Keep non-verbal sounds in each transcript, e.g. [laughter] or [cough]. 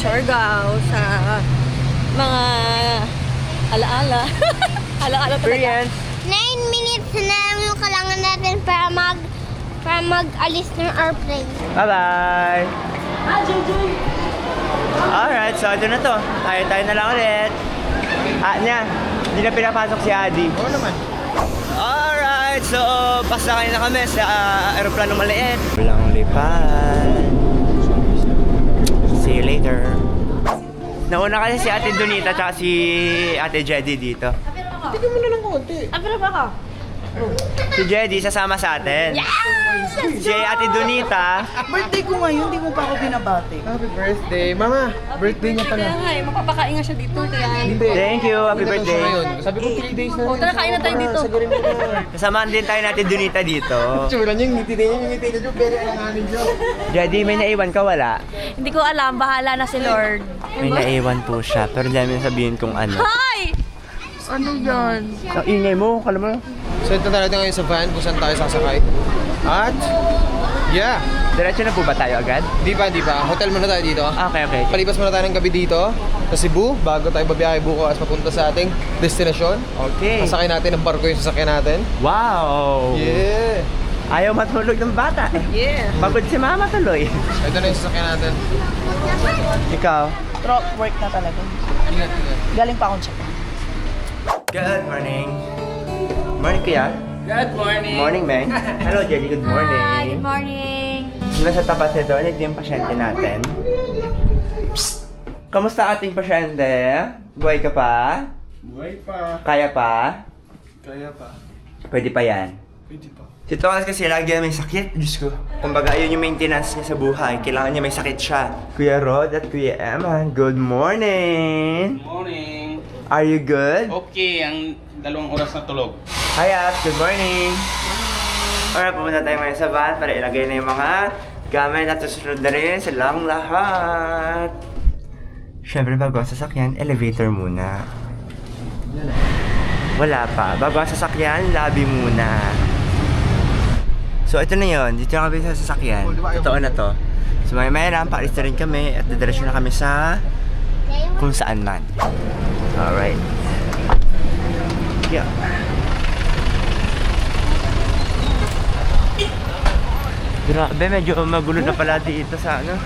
Siargao sa mga alaala. [laughs] alaala talaga. Experience. 9 minutes na lang yung kailangan natin para mag para mag-alis ng airplane. Bye-bye! Alright, so ito na to. Tayo-tayo na lang ulit. Ah, niya. Hindi na pinapasok si Adi. Oo naman. Alright, so pasakay na kami sa uh, aeroplano maliit. Walang lipad. Nauna kasi si Ate Donita at si Ate Jedy dito. Tignan mo na lang konti. Apira ba ka? Si Jedy sasama sa atin. Si Ate Donita, Birthday ko ngayon, di mo pa ako binabati. Happy birthday. Mama, birthday niya Kaya nga eh, mapapakain nga siya dito. Kaya thank you, happy birthday. Sabi ko 3 days na. O, tara, kain na tayo dito. Sagurin mo na. Kasamaan din tayo natin Donita dito. Tsura niya, yung ngiti niya, yung ngiti niya, pero alanganin niya. Jedy, may naiwan ka wala? Hindi ko alam, bahala na si Lord. May naiwan po siya, pero dami na sabihin kung ano. Hi! Ano yan? Ang ingay mo, kala mo. So ito talaga ngayon sa van kung saan tayo sasakay. At, yeah. Diretso na po ba tayo agad? Di pa, di pa. Hotel muna tayo dito. Okay, okay. Palipas muna tayo ng gabi dito sa Cebu bago tayo babiyahe bukas papunta sa ating destinasyon. Okay. Masakay natin ang barko yung sasakyan natin. Wow! Yeah! Ayaw matulog ng bata. Yeah. Pagod si mama tuloy. Ito na yung sasakyan natin. Ikaw? Truck work na talaga. Ingat, ingat. Galing pa akong check. Good morning. Morning, kuya. Good morning. Morning, Meng. [laughs] Hello, Jenny. Good morning. Hi, good morning. Nasa tapat nito, ito yung pasyente natin. Psst! Kamusta ating pasyente? Buhay ka pa? Buhay pa. Kaya pa? Kaya pa. Pwede pa yan. Pwede pa. Si Thomas kasi lagi may sakit. Diyos ko. Kumbaga, ayun yung maintenance niya sa buhay. Kailangan niya may sakit siya. Kuya Rod at Kuya Emma, good morning! Morning. Are you good? Okay, ang dalawang oras na tulog. Hi. Good morning. Alright, pumunta tayo ngayon sa van para ilagay na yung mga gamit at susunod na rin silang lahat. Siyempre, bago ang sasakyan, elevator muna. Wala pa. Bago ang sasakyan, lobby muna. So, ito na yon Dito na kami sa sasakyan. Totoo na to. So, may maya na, paalis na rin kami at didiretso na kami sa kung saan man. Alright. Yeah. Grabe, medyo magulo na pala dito sa ano?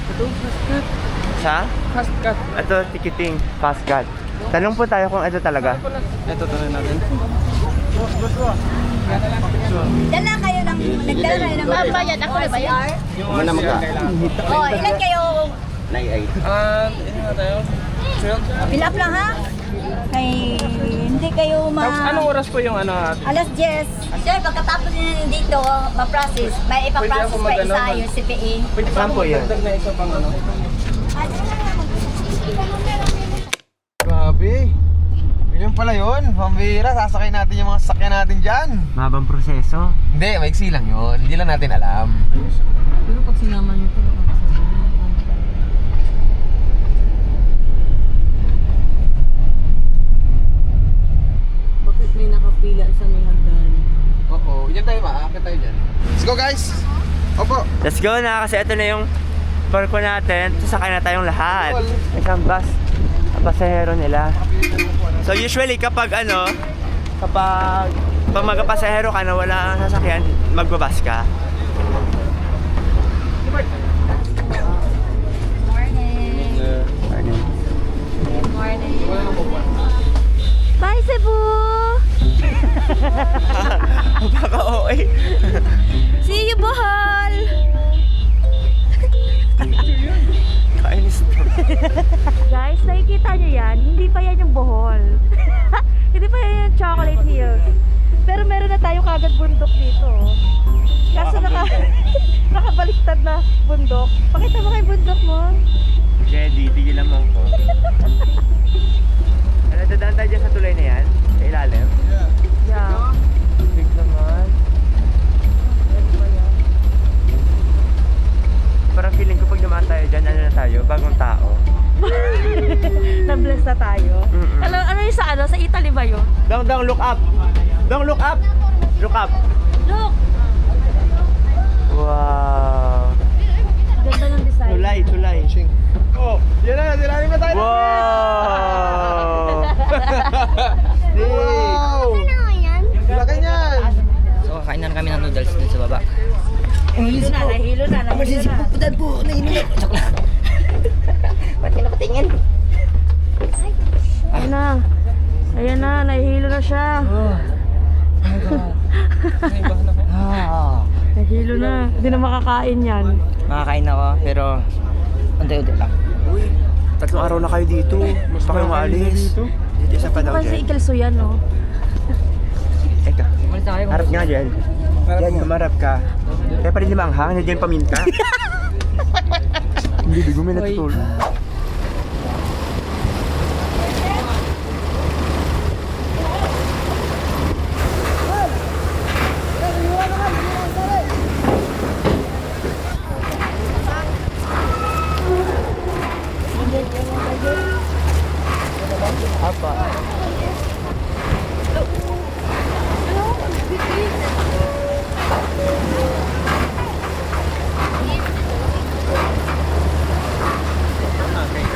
Sa? Fast cut. Ito, ticketing, fast card. Tanong po tayo kung ito talaga. Ito, tanong natin. Dala kayo ng, nagdala kayo ng Babayad ako na ba yan? Mana magka? Oh, ilan kayo? Ah, ano na tayo? Fill up lang ha? Ay, hindi kayo ma... Anong oras po yung ano? Alas 10. Sir, pagkatapos nyo dito, ma-process, may ipaprocess ako pa mag-ano, isa mag- yung CPE. Pwede Saan po yun? Dagdag na isa pang ano? Grabe. Yun pala yun. Pambira, sasakay natin yung mga sasakyan natin dyan. Mabang proseso. Hindi, maiksi lang yun. Hindi lang natin alam. Pero pag sinama nyo ito, bakit may nakapila sa may hagdan? Oo, yan tayo maakit tayo dyan. Let's go guys! Opo. Let's go na kasi ito na yung barko natin. Sasakay na tayong lahat. Isang bus. Ang pasahero nila. So usually kapag ano, kapag pag magpasahero ka na wala kang sasakyan, magbabas ka. Morning. Good morning. Bye, Cebu! [laughs] Baka okay. Bohol. [laughs] Hindi pa yan yung Chocolate Hills. Pero meron na tayo kagad bundok dito. Kaso naka, [laughs] nakabaliktad na bundok. Na tayo. Mm-mm. Ano, ano yung sa ano? Sa Italy ba yun? Dong, dong, look up! Dong, look up! Look up! Look! Wow! Ganda ng side. Tulay, tulay. Oh, yan na, sinabi na tayo. [laughs] Wow! Wow! Ano? Laki niyan. So, kakain na kami ng noodles dun sa baba. Hilo na, nahilo na, nahilo na. Putan po, nainulit. Joke lang. [laughs] Ba't ka nakatingin? Ayan na. Ayan na, nahihilo na siya. Ah. Nahihilo na. Hindi na makakain yan. Makakain ako, pero unti-unti lang. Tatlong araw na kayo dito. Mas pa kayo maalis. Dito isa pa daw Kasi dyan. ikalso yan, no? Eka, Umalis na kayo. harap nga dyan. Dyan, kumarap ka. Kaya pa rin di maanghang, hindi dyan paminta. [laughs] Hindi, di may natutulog.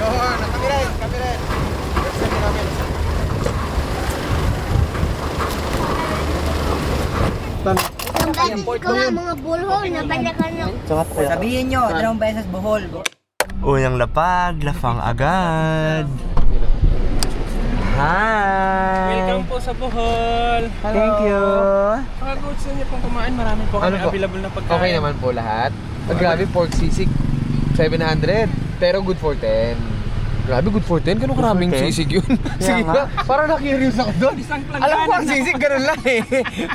Yun, kami rin, kami rin. Kami kami. Ang beses ko nga mga bulhol na balakan ng Sabihin nyo, dalawang beses buhol. Unang lapag, lafang agad. Hi! Welcome po sa Bohol. Thank you. Mga goods na niyo pong kumain. Marami po Ano kami po? available na pagkain. Okay naman po lahat. Ah, grabe, pork sisig. 700. Pero good for 10. Grabe, good for 10. Ganun karaming 10? sisig yun. [laughs] Sige nga. Parang na-curious ako doon. Isang. Alam ko ang sisig, ganun lang eh.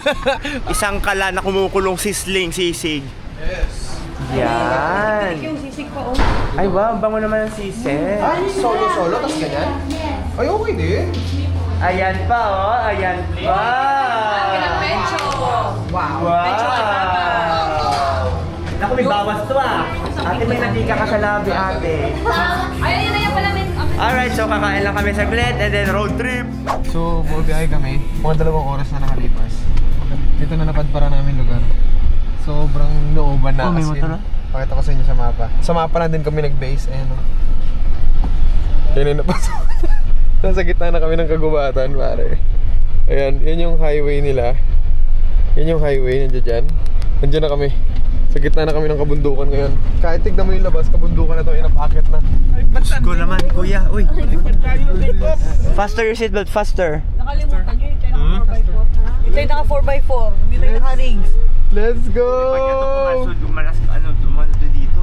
[laughs] Isang kala na kumukulong sisling, sisig. Yes. Yan. Yung sisig pa, oh. Ay wow, ang bango naman ng sisig. Ay, solo-solo, tapos ganyan? Ay, okay din. Ayan pa oh, ayan pa. Wow. Wow. Naku, may bawas to ah. Ate, may natika ka sa labi, ate. Alright, so kakain lang kami saglit and then road trip. So, bumibiyahe kami. Mga dalawang oras na nakalipas. Dito na napadpara namin lugar. Sobrang looban na. Oh, may motor ah. Pakita ko sa inyo sa mapa. Sa mapa lang din kami nag-base. Ayan o. Yan na pasok. Nasa gitna na kami ng kagubatan, pare. Ayan, yan yung highway nila. Yan yung highway, nandiyan dyan. Nandiyan na kami. Sa gitna na kami ng kabundukan ngayon. Kahit tignan mo yung labas, kabundukan na to, inapakit na. Ko naman, kuya. Uy. Faster your seatbelt, faster. Nakalimutan nyo, ito yung naka 4x4. Ito yung naka 4x4, hindi tayo naka-rings. Let's go! Gumalas ka, ano, tumaldo dito.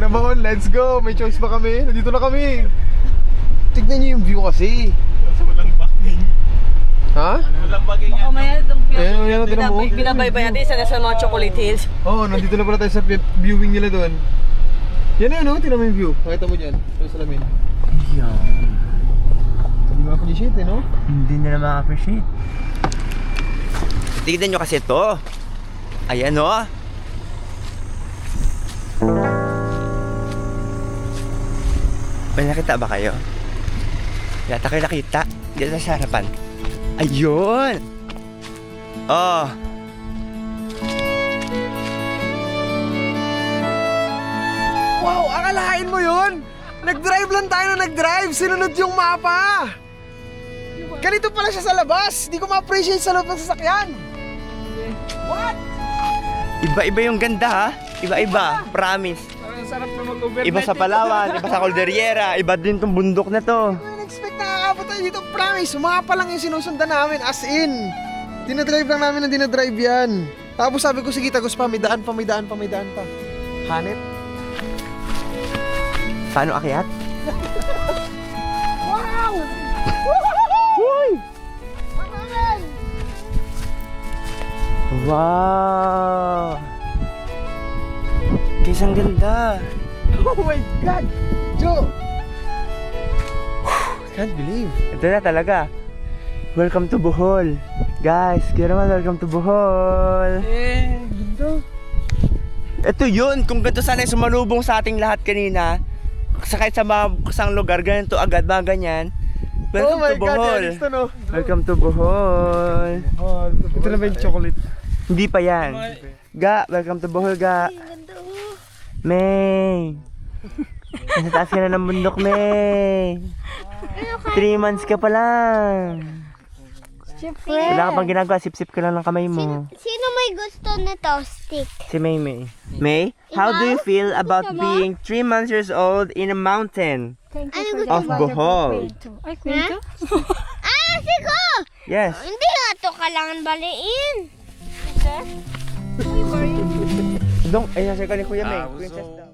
Nabahon, let's go! May choice pa kami. Nandito na kami. Tignan niyo yung view kasi. Walang backing. Ha? Walang backing yan. Mamaya itong Ayan, ayan, tignan mo. binabaybay natin isa na sa mga chocolate hills. Oo, oh, nandito na pala tayo sa viewing nila doon. Yan na yun, oh. Tignan mo yung view. Pakita mo dyan. Sa salamin. Hindi mo appreciate eh, no? Hindi nila ma-appreciate. Tignan nyo kasi to. Ayan o. May nakita ba kayo? Yata kayo nakita. Dito sa harapan. Ayun! Oh! Wow, akalain mo yun? Nag-drive lang tayo na nag-drive. Sinunod yung mapa. Ganito pala siya sa labas. Hindi ko ma-appreciate sa loob ng sasakyan. What? Iba-iba yung ganda ha. Iba-iba. Promise. Ang sarap na mag-overnight. Iba sa Palawan, iba sa Calderiera, iba din tong bundok na to. Hindi ko expect na kakabot tayo dito. Promise, mapa lang yung sinusundan namin. As in. Dinadrive lang namin ang dinadrive yan. Tapos sabi ko, sige, tagos pa. May daan pa, may daan pa, may daan pa. Hanip. Paano akyat? Wow! Wow! Guys, ang ganda. Oh my God! Joe! Can't believe. Ito na talaga. Welcome to Bohol. Guys, kaya naman welcome to Bohol. Eh, ganda. Ito yun, kung ganito sana yung sumalubong sa ating lahat kanina, sa kahit sa mga kusang lugar, ganito agad, mga ganyan. Welcome oh my to God, Bohol. gusto, no? Welcome to Bohol. Ito na ba yung chocolate? Hindi pa yan. Ga, welcome to Bohol, Ga. May. [laughs] Nasa taas ka na ng bundok, May. Three months ka pa lang. Wala ka pang ginagawa, sip-sip ka lang ng kamay mo. Sino may gusto nito? Stick. Si May May. May, how do you feel about being three months years old in a mountain Ano gusto of mo? Bohol? Ay, kwento? Ah, siko! Yes. Hindi nga to kailangan baliin. [laughs] Dong, ay nasa ka ni Kuya May. Princess daw.